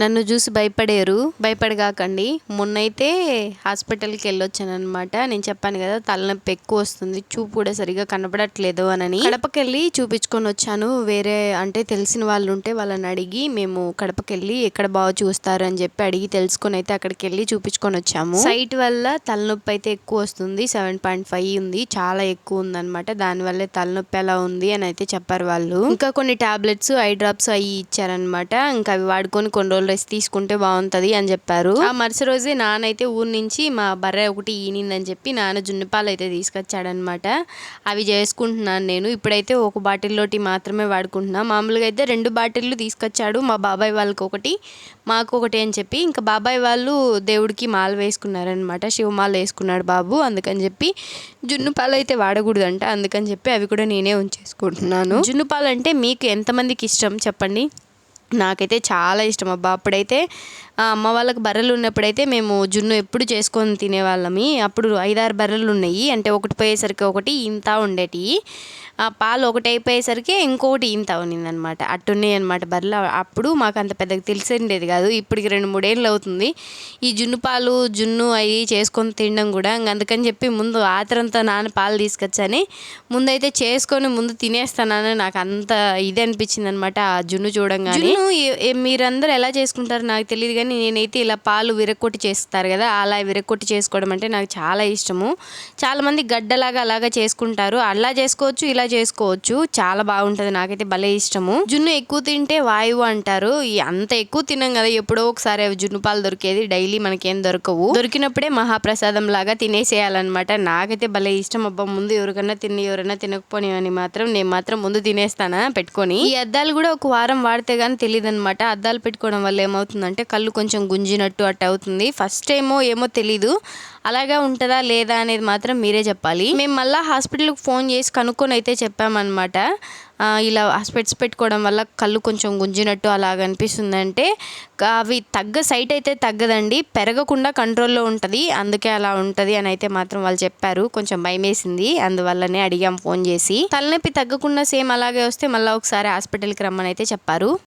నన్ను చూసి భయపడారు. భయపడగాకండి. మొన్నైతే హాస్పిటల్కి వెళ్ళొచ్చాను అనమాట నేను చెప్పాను కదా తలనొప్పి ఎక్కువ వస్తుంది. చూపు కూడా సరిగా కనపడట్లేదు అని కడపకి వెళ్ళి చూపించుకొని వచ్చాను. వేరే అంటే తెలిసిన వాళ్ళు ఉంటే వాళ్ళని అడిగి మేము కడపకి వెళ్ళి ఎక్కడ బాగా చూస్తారు అని చెప్పి అడిగి తెలుసుకొని అయితే అక్కడికి వెళ్ళి చూపించుకొని వచ్చాము. సైట్ వల్ల తలనొప్పి అయితే ఎక్కువ వస్తుంది. సెవెన్ పాయింట్ ఫైవ్ ఉంది. చాలా ఎక్కువ ఉందన్నమాట. దానివల్లే తలనొప్పి ఎలా ఉంది అని అయితే చెప్పారు వాళ్ళు. ఇంకా కొన్ని టాబ్లెట్స్ ఐ డ్రాప్స్ అవి ఇచ్చారనమాట ఇంకా అవి వాడుకొని కొన్ని రోజులు రెస్ట్ తీసుకుంటే బాగుంటది అని చెప్పారు. ఆ మరుసటి రోజే నాన్న అయితే ఊరు నుంచి మా బర్రె ఒకటి ఈనిందని చెప్పి నాన్న జున్నుపాలు అయితే తీసుకొచ్చాడనమాట అవి చేసుకుంటున్నాను నేను. ఇప్పుడైతే ఒక బాటిల్లోటి మాత్రమే వాడుకుంటున్నా. మామూలుగా అయితే రెండు బాటిల్లు తీసుకొచ్చాడు మా బాబాయ్ వాళ్ళకి ఒకటి మాకు ఒకటి అని చెప్పి. ఇంకా బాబాయ్ వాళ్ళు దేవుడికి మాల వేసుకున్నారనమాట శివమాల వేసుకున్నాడు బాబు అందుకని చెప్పి జున్ను పాలు అయితే వాడకూడదంట. అందుకని చెప్పి అవి కూడా నేనే ఉంచేసుకుంటున్నాను. జున్ను పాలు అంటే మీకు ఎంతమందికి ఇష్టం? చెప్పండి. నాకైతే చాలా ఇష్టం అబ్బా. అప్పుడైతే అమ్మ వాళ్ళకి బర్రెలు ఉన్నప్పుడైతే మేము జున్ను ఎప్పుడు చేసుకొని తినేవాళ్ళమి. అప్పుడు ఐదారు బర్రెలు ఉన్నాయి. అంటే ఒకటి పోయేసరికి ఒకటి ఇంత ఉండేటివి ఆ పాలు ఒకటి అయిపోయేసరికి ఇంకొకటి ఇంత ఉన్నిందనమాట. అట్టున్నాయి అనమాట బర్రెలు. అప్పుడు మాకు అంత పెద్దగా తెలిసిండేది కాదు. ఇప్పటికి రెండు మూడేళ్ళు అవుతుంది. ఈ జున్ను పాలు జున్ను అవి చేసుకొని తినడం కూడా. అందుకని చెప్పి ముందు ఆతరంతో నాన్న పాలు తీసుకొచ్చని. ముందైతే చేసుకొని ముందు తినేస్తానని నాకు అంత ఇది అనిపించింది అనమాట ఆ జున్ను చూడంగానే. జున్ను మీరందరూ ఎలా చేసుకుంటారు నాకు తెలియదు కానీ నేనైతే ఇలా పాలు విరక్కొట్టి చేస్తారు కదా అలా విరక్కొట్టి చేసుకోవడం అంటే నాకు చాలా ఇష్టము. చాలామంది గడ్డలాగా అలాగా చేసుకుంటారు. అలా చేసుకోవచ్చు ఇలా చేసుకోవచ్చు. చాలా బాగుంటుంది నాకైతే భలే ఇష్టము. జున్ను ఎక్కువ తింటే వాయువు అంటారు. అంత ఎక్కువ తినం కదా ఎప్పుడో ఒకసారి అవి జున్ను పాలు దొరికేది. డైలీ మనకేం దొరకవు. దొరికినప్పుడే మహాప్రసాదం లాగా తినేసేయాలన్నమాట. నాకైతే భలే ఇష్టం. అబ్బా ముందు ఎవరికన్నా తిని ఎవరైనా తినకపోని అని మాత్రం నేను మాత్రం ముందు తినేస్తానా పెట్టుకొని. ఈ అద్దాలు కూడా ఒక వారం వాడితే కానీ తెలియదు అనమాట అద్దాలు పెట్టుకోవడం వల్ల ఏమవుతుందంటే కళ్ళు కొంచెం గుంజినట్టు అట్ అవుతుంది. ఫస్ట్ ఏమో ఏమో తెలీదు. అలాగా ఉంటుందా లేదా అనేది మాత్రం మీరే చెప్పాలి. మేము మళ్ళీ హాస్పిటల్కి ఫోన్ చేసి కనుక్కొని అయితే చెప్పామన్నమాట. ఇలా హాస్పిటల్స్ పెట్టుకోవడం వల్ల కళ్ళు కొంచెం గుంజినట్టు అలాగ అనిపిస్తుంది అంటే అవి తగ్గ సైట్ అయితే తగ్గదండి. పెరగకుండా కంట్రోల్లో ఉంటుంది. అందుకే అలా ఉంటుంది అని అయితే మాత్రం వాళ్ళు చెప్పారు. కొంచెం భయం వేసింది అందువల్లనే అడిగాం ఫోన్ చేసి. తలనొప్పి తగ్గకుండా సేమ్ అలాగే వస్తే మళ్ళీ ఒకసారి హాస్పిటల్కి రమ్మని అయితే చెప్పారు.